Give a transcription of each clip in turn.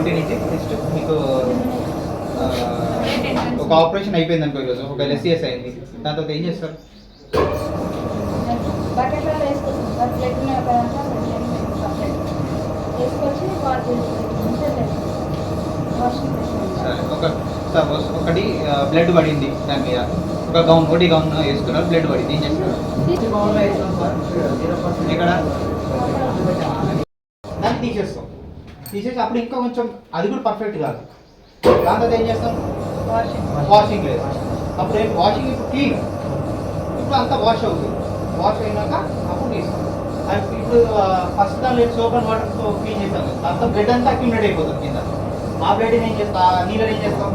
OT నుంచి next మీకు ఒక ఆపరేషన్ అయిపోయింది అనుకో ఈరోజు ఒక ఎస్సీఎస్ అయింది. దాని తర్వాత ఏం చేస్తారు? సార్ ఒక సపోజ్ ఒకటి బ్లడ్ పడింది దాని మీద. ఒక గౌన్ ఒకటి గౌన్ వేసుకున్నారు బ్లడ్ పడింది. ఏం చేస్తారు ఇక్కడ తీసేసి అప్పుడు ఇంకా కొంచెం అది కూడా పర్ఫెక్ట్ కాదు. దాని తర్వాత ఏం చేస్తాం? వాషింగ్ వాషింగ్ లేదు. అప్పుడు ఏం వాషింగ్ ఇప్పుడు క్లీన్ ఇప్పుడు అంతా వాష్ అవుతుంది. వాష్ అయినాక అప్పుడు తీస్తాం. ఇప్పుడు ఫస్ట్ దానిలో సోప్ అండ్ వాటర్తో క్లీన్ చేస్తాం. కదా అంతా బ్లడ్ అంతా అక్యుమిలేట్ అయిపోతుంది కింద. ఆ బ్లడ్ ఏం చేస్తాం? నీళ్ళు ఏం చేస్తాం?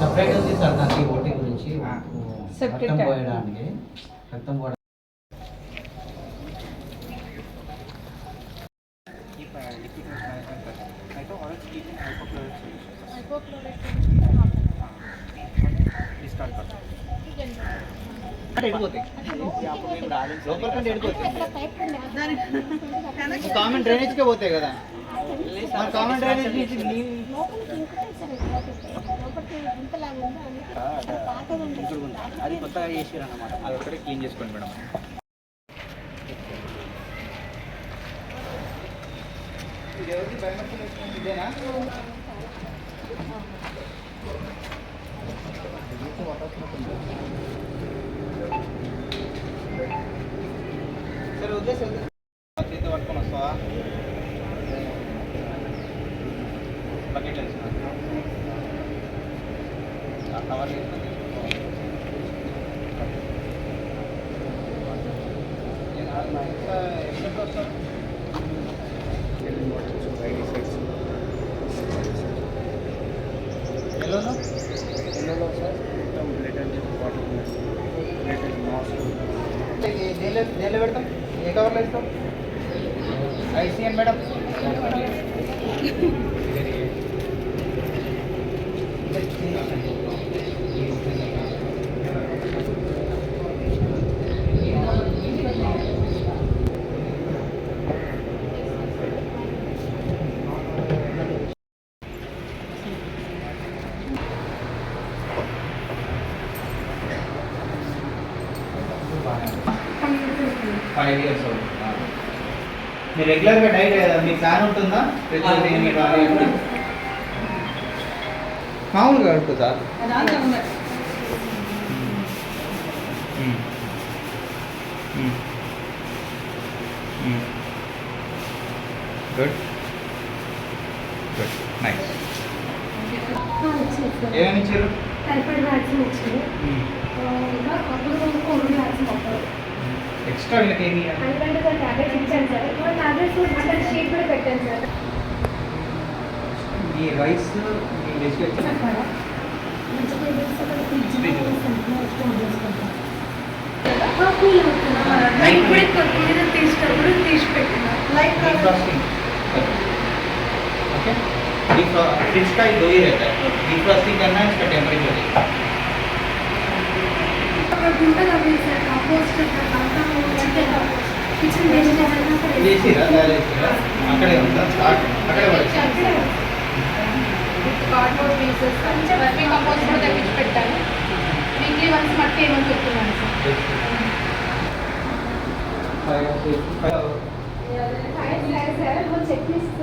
సపరేట్ ఉంది సార్ దానికి ఓటీ గురించి. ఆ. Septic రక్తం. పోయడానికి. రక్తం కామన్ డ్రైనేజ్కే పోతాయి కదా. కామన్ డ్రైనేజ్ అది కొత్తగా చేసిరు అన్నమాట. అది ఒకటి క్లీన్ చేసుకోండి మేడం. ఇదేనా సరే వద్దేసి వద్దే చేతి దేనిలో పెడతాం ఏ కవర్లో ఇస్తాం ICN madam Thank you. Five years మీరు రెగ్యులర్గా డైట్ మీ ప్లాన్ ఉంటుందా? మామూలుగా అడుగు సార్. గుడ్ గుడ్ నైస్ ఏమేమి ఇచ్చారు? టైఫాయిడ్ వ్యాక్సిన్ వచ్చింది ఇంకా అప్పుడు ఎక్స్ట్రా వీళ్ళకి ఏమి అందుకంటే సార్ ట్యాబ్లెట్స్ ఇచ్చాను సార్ ఇప్పుడు ట్యాబ్లెట్స్ అక్కడ షీట్ కూడా పెట్టాను సార్ ఈ రైస్ మీ వెజిటేబుల్స్ అక్కడ మంచి టేబుల్స్ అక్కడ ఫ్రిడ్జ్ స్టోర్ చేసుకుంటాం కూల్ అవుతుంది ఇప్పుడే కొత్తిమీర తీసుకున్నప్పుడు తీసి పెట్టినా లైక్ defrosting ओके फ्रिज का ही दो ही रहता है defrosting करना है इसका टेम्परेचर అవి సార్ కాంపోస్ట్ అంతా అంటే కిచెన్ వేస్ట్ అక్కడ ఉందా అక్కడే కార్డ్బోర్డ్ పీసెస్ వర్మీ కంపోస్ట్ కూడా తెప్పించి పెట్టాను వీక్లీ వన్స్ మట్టి ఏమని చెప్తున్నాను sir check list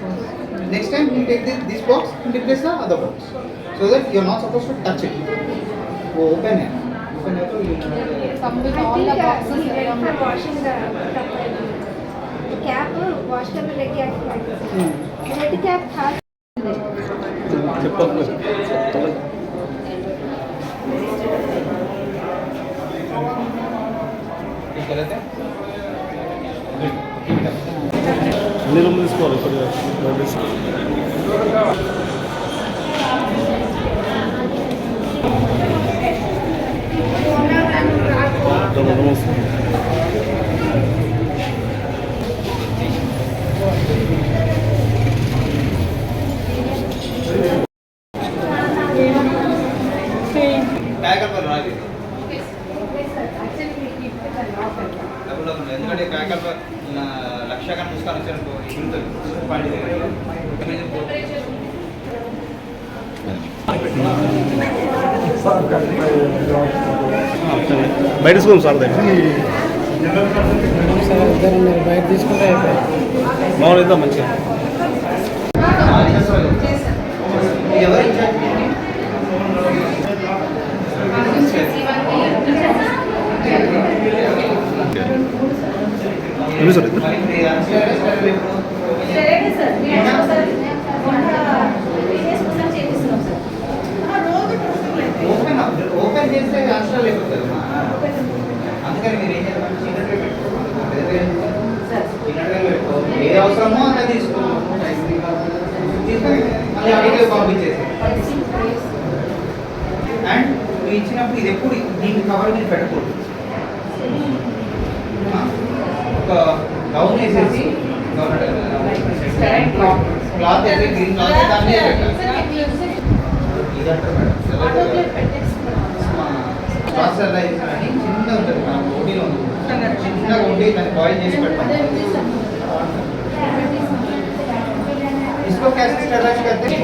Next time you take this, this box and replace the other box. So that you are not supposed to touch it. Go open it. Open it. It will come with all the boxes. I'm washing the cap wash the red cap. Red cap khas. चलते हैं అన్ని రూమ్లు తీసుకోవాలి ఇప్పుడు బయట తీసుకోండి sir దగ్గర బయట తీసుకుంటే మామూలు ఇద్దాం మంచిగా సార్ ఇద్దరు చేస్తే అక్షరాలు అయిపోతుంది అందుకని మీరు ఏం చేయాలి? చిన్నగా ఉండి దాన్ని బాయిల్ చేసి పెడతాం इसको कैसे स्टरलाइज करते हैं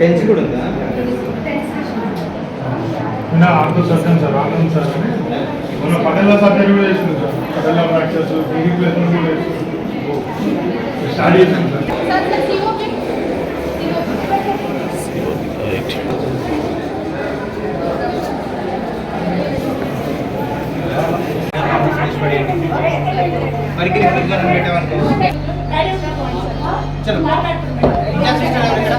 పెంచి కూడా ఉందా? నిన్న ortho surgeon sir Anand sir అని. మొన్న పటేలా సర్జరీ కూడా చేసింది సార్. పటేలా ఫ్రాక్చర్స్ రీప్లేస్మెంట్ కూడా చేసింది స్టార్ట్ చేసాం సార్. మరి గ్రీన్ జోన్ పెట్టామనుకో చలో. ఇంకా సిస్టర్ ఎవరు ఇక్కడ.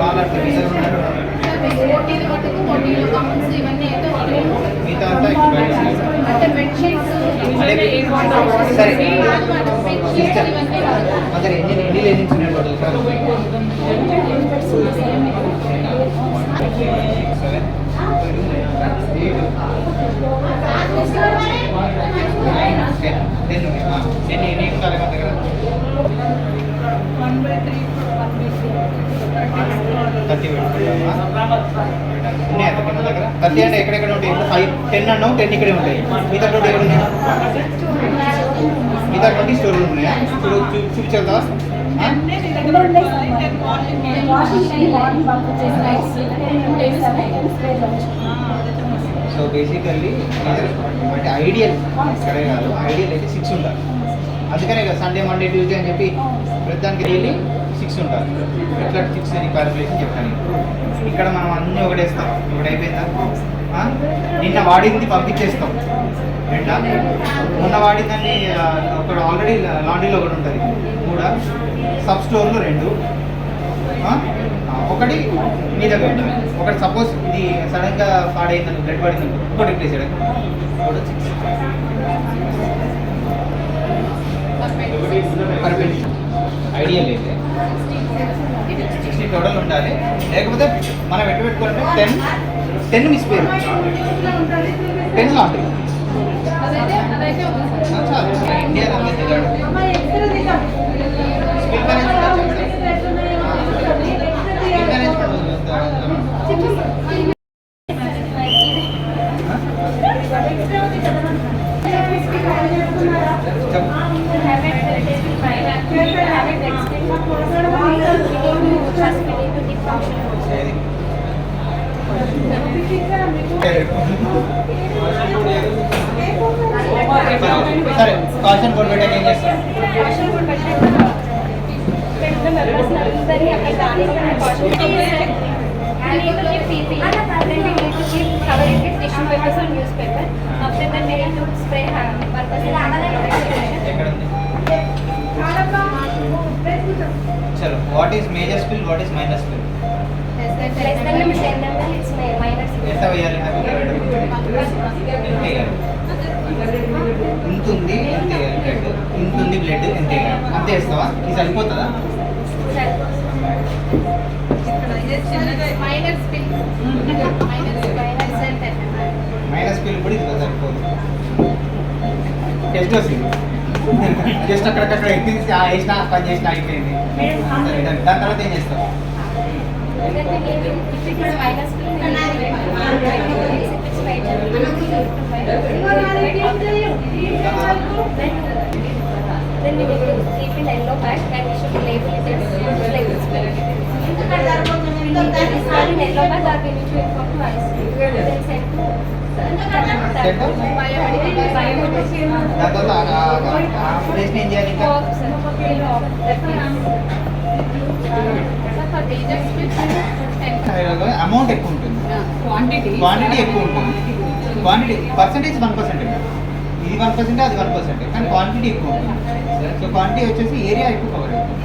వాళ్ళ రిజర్వ్ ఉన్నట్టు. మిగతా అంతా ఇక్కడ బయట ఉంది. సరే సిస్టర్ అదే సెవెన్ ఎయిట్ టెన్ ఎన్ని మన దగ్గర థర్టీ పెట్టుకుంటామా ఉన్నాయా దగ్గర. థర్టీ అంటే ఎక్కడెక్కడ ఉంటాయి? ఫైవ్ టెన్ అన్నావు టెన్ ఇక్కడే ఉంటాయి. మిగతా ట్వంటీ ఎక్కడ ఉన్నాయి? మిగతా ట్వంటీ స్టోర్లు ఉన్నాయా? ఇప్పుడు చూ చూపించేద్దా సో బేసికల్లీ అంటే ఐడియల్ ఇక్కడే కాదు. ఐడియల్ అయితే సిక్స్ ఉంటారు అందుకనే కదా సండే మండే ట్యూస్డే అని చెప్పి ప్రతిదానికి డైలీ సిక్స్ ఉంటారు. ఎట్లా సిక్స్ అని క్యాలిక్యులేషన్ చెప్తాను. ఇక్కడ మనం అన్నీ ఒకటేస్తాం. ఒకటి అయిపోయిందా? నిన్న వాడింది పంపించేస్తాం. రెండా? మొన్న వాడిందని ఒకటి ఆల్రెడీ లాండ్రీలో ఒకటి ఉంటుంది కూడా సబ్ స్టోర్లో రెండు. ఒకటి మీ దగ్గర ఉంటుంది. ఒకటి సపోజ్ ఇది సడన్గా పాడైందని బ్లడ్ పడింది ఇంకోటి రిప్లేస్ చేయడం పర్ఫెక్ట్ ఐడియల్ అయితే సిక్స్టీ టోటల్ ఉండాలి. లేకపోతే మనం ఎట్టు పెట్టుకోవాలంటే టెన్ టెన్ మిస్ పేరు. టెన్ లాంటి చాలు. ఇండియా అంతే newspaper. After that, spray purpose. What is major spill what is minor spill Less than limit 10 ml, it's mi- minus. ఎంత వేయాలి నాకు ఎంత వేయాలి ఇంత ఉంది ఎంత వేయాలి బ్లడ్ ఇంత ఉంది బ్లడ్ ఎంత వేయాలి అంతే వేస్తావా ఇది సరిపోతుందా 10 ml. మైనస్ స్పిల్ కూడా ఇది సరిపోదు టెస్ట్ వస్తుంది జస్ట్ అక్కడక్కడ ఎక్కించి ఆ వేసిన పని చేసిన అయిపోయింది సరే, దాని దాని తర్వాత ఏం చేస్తావు And అమౌంట్ ఎక్కువ ఉంటుంది. క్వాంటిటీ ఎక్కువ ఉంటుంది. క్వాంటిటీ పర్సంటేజ్ వన్ పర్సెంట్ ఇది వన్ పర్సెంట్ అది వన్ పర్సెంట్ కానీ క్వాంటిటీ ఎక్కువ ఉంటుంది. సో క్వాంటిటీ వచ్చేసి ఏరియా ఎక్కువ కవర్ అవుతుంది.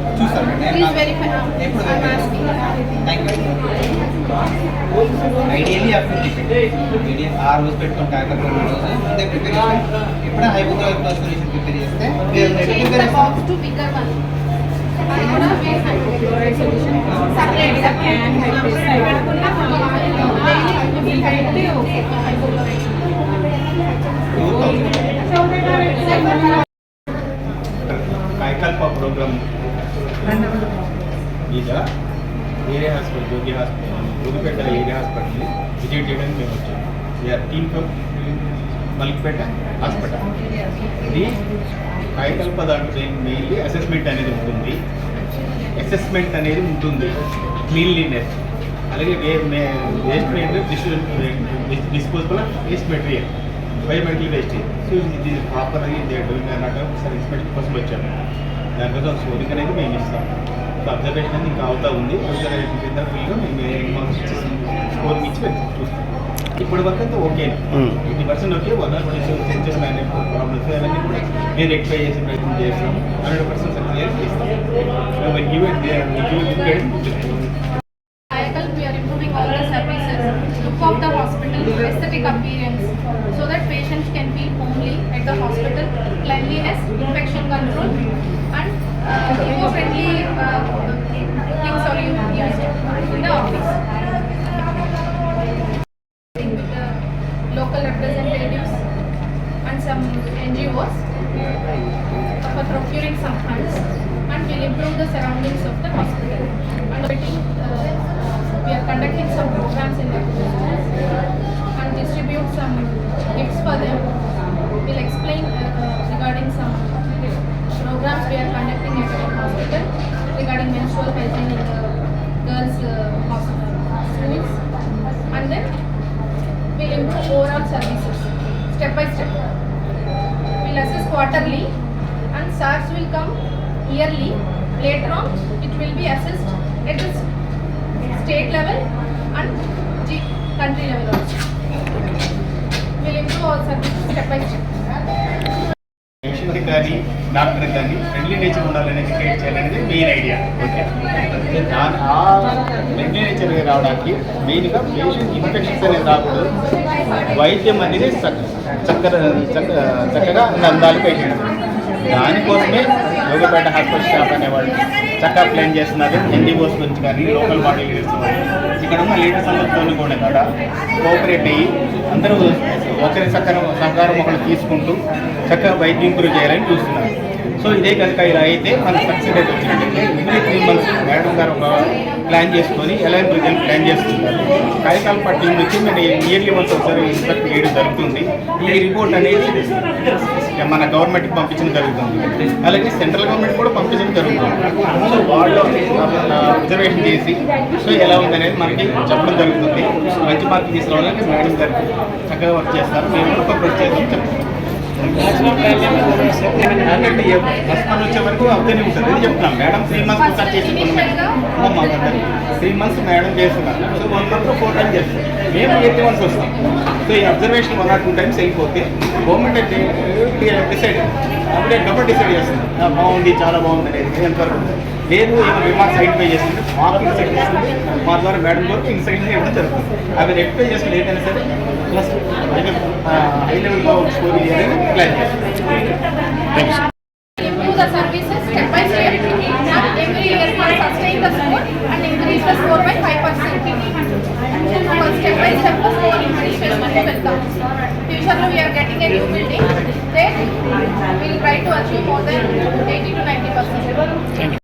చూస్తాను నేను నాకు- ఎప్పుడు థ్యాంక్ యూ ఐడియల్లీ అప్పుడు ఐడియల్ ఆ రోజు పెట్టుకుని కాకపోతే రెండు రోజు ముందే ప్రిపేర్ చేస్తే ఎప్పుడైనా హైపోగ్రాఫిక్ సొల్యూషన్ ప్రిపేర్ చేస్తే ప్రిపేర్ చేస్తాం టు బిగ్గర్ వన్ అది కూడా సపరేట్ కాయకల్ప ప్రోగ్రామ్ మీద area hospital Jogi hospital Jogipet area హాస్పిటల్ని విజిట్ చేయడానికి మేము వచ్చాము వీఆర్ టీమ్ ఫ్రమ్ హాస్పిటల్. ఇది కాయకల్ప దాంట్లో మెయిన్లీ అసెస్మెంట్ అనేది ఉంటుంది. అసెస్మెంట్ అనేది ఉంటుంది. క్లీన్లీనెస్ అలాగే వే waste material disposable waste material biomedical waste so ఇది ప్రాపర్ ఇది డూయింగ్ అన్నట్టు ఒకసారి ఇన్స్పెక్షన్ కోసం వచ్చాము. దానికోసం స్కోరింగ్ అనేది మేము ఇస్తాం. సో అబ్జర్వేషన్ అనేది ఇంకా అవుతా ఉంది. అబ్జర్వేషన్ కింద ఫుల్గా మేము స్కోరింగ్ ఇచ్చి మేము చూస్తాం ఇప్పటి వరకు అయితే okay. Eighty percent okay one or twenty seven senses management problems అవన్నీ కూడా మేము రెక్టిఫై చేసే ప్రయత్నం చేస్తాం. హండ్రెడ్ పర్సెంట్ సక్సెస్ చేస్తాం give give improve services step by step. We'll assess quarterly and SARS will come to yearly. Later on, it will be assessed at the state level and G country level also. We'll improve our services step by step. Patient కానీ doctor కానీ friendly nature ఉండాలనేది create చేయాలనేది main idea okay దాని ఆ friendly nature రావడానికి మెయిన్గా patient infections అనేది రాకూడదు. వైద్యం అనేది చక్క చక్కర చక్క చక్కగా అందాలి పేషెంట్ దానికోసమే యోగపేట హాస్పిటల్ స్టాఫ్ అనేవాళ్ళు చక్కగా ప్లాన్ చేస్తున్నారు. ఎన్జిఓస్ గురించి కానీ లోకల్ బాడీ లీడర్స్ కానీ ఇక్కడ ఉన్న లీడర్స్ అందరితో కూడా ఇక్కడ కోఆపరేట్ అయ్యి అందరూ ఒకరి సహకారం సహకారం ఒకరు తీసుకుంటూ చక్కగా వైద్యం ఇంప్రూవ్ చేయాలని చూస్తున్నారు. సో ఇదే కనుక ఇలా అయితే మన సక్సెస్ రేట్ వచ్చినట్టయితే ఎవ్రీ త్రీ మంత్స్ మేడం గారు ఒక ప్లాన్ చేసుకొని ఎలాంటి రిజల్ట్ ప్లాన్ చేస్తున్నారు. కాయకాల పట్ల నుంచి మేము ఇయర్లీ వన్స్ ఒకసారి ఇన్స్పెక్ట్ చేయడం జరుగుతుంది. ఈ రిపోర్ట్ అనేది మన గవర్నమెంట్కి పంపించడం జరుగుతుంది. అలాగే సెంట్రల్ గవర్నమెంట్ కూడా పంపించడం జరుగుతుంది. సో వాళ్ళు అబ్జర్వేషన్ చేసి సో ఎలా ఉందనేది మనకి చెప్పడం జరుగుతుంది. మంచి మార్క్ తీసుకురావాలని మేడం గారు చక్కగా వర్క్ చేస్తారు. మేము కూడా ఒక ప్రత్యేకం చెప్తాం. మంత్ వచ్చే వరకు అవుతూనే ఉంటుంది. ఇది చెప్తున్నాం. మేడం త్రీ మంత్స్ ఒకసారి చేసి త్రీ మంత్స్ మేడం చేస్తున్నారు. So one month four times చేస్తారు మేము ఎయిటీ మంత్స్ వస్తాం సో ఈ observation one or two times అయిపోతే గవర్నమెంట్ అయితే డిసైడ్ అప్పుడే గవర్నమెంట్ డిసైడ్ చేస్తుంది. బాగుంది చాలా బాగుంది అనేది ఎంతవరకు లేదు ఏమైనా రిమార్క్స్ ఐడెంటిఫై చేస్తుంది మాకు ఇన్సైడ్ చేస్తుంది మా ద్వారా మేడం వరకు ఇన్సైడ్ చేయడం జరుగుతుంది. అవి రెక్టిఫై చేసుకుని ఏదైనా సరే ప్లస్ హై లెవెల్లో స్కోర్ చేయాలని plan you Future we are getting a new building. then we will try to achieve more than 80 to 90 percent.